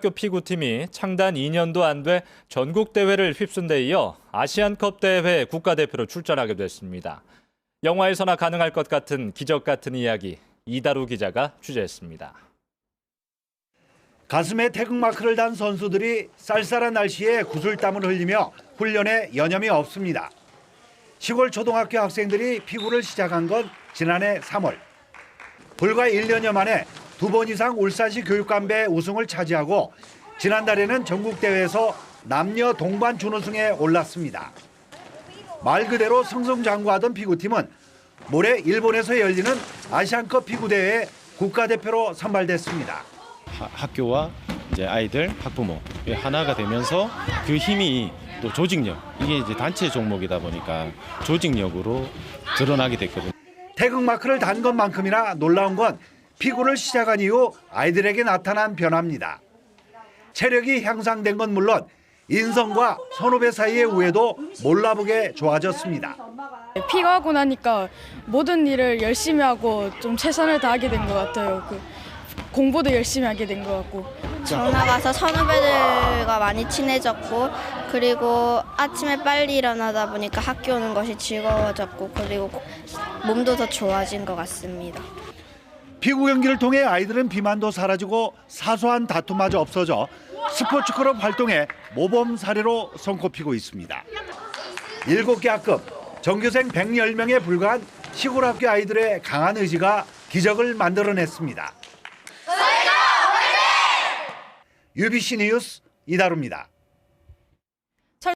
학교 피구팀이 창단 2년도 안 돼 전국 대회를 휩쓴 데 이어 아시안컵 대회 국가대표로 출전하게 됐습니다. 영화에서나 가능할 것 같은 기적 같은 이야기 이다루 기자가 취재했습니다. 가슴에 태극마크를 단 선수들이 쌀쌀한 날씨에 구슬땀을 흘리며 훈련에 여념이 없습니다. 시골 초등학교 학생들이 피구를 시작한 건 지난해 3월. 불과 1년여 만에 두 번 이상 울산시 교육감배 우승을 차지하고 지난달에는 전국대회에서 남녀 동반 준우승에 올랐습니다. 말 그대로 승승장구하던 피구팀은 모레 일본에서 열리는 아시안컵 피구대회에 국가대표로 선발됐습니다. 하- 학교와 이제 아이들, 학부모 하나가 되면서 그 힘이 또 조직력 이게 이제 단체 종목이다 보니까 조직력으로 드러나게 됐거든요. 태극 마크를 단 것만큼이나 놀라운 건 피구를 시작한 이후 아이들에게 나타난 변화입니다. 체력이 향상된 건 물론 인성과 선후배 사이의 우애도 몰라보게 좋아졌습니다. 피가하고 나니까 모든 일을 열심히 하고 좀 최선을 다하게 된 것 같아요. 그 공부도 열심히 하게 된 것 같고. 전화 가서 선후배들과 많이 친해졌고 그리고 아침에 빨리 일어나다 보니까 학교 오는 것이 즐거워졌고 그리고 몸도 더 좋아진 것 같습니다. 피구 경기를 통해 아이들은 비만도 사라지고 사소한 다툼마저 없어져 스포츠 클럽 활동에 모범 사례로 손꼽히고 있습니다. 일곱 개 학급 전교생 110명에 불과한 시골 학교 아이들의 강한 의지가 기적을 만들어냈습니다. UBC 뉴스 이다루입니다.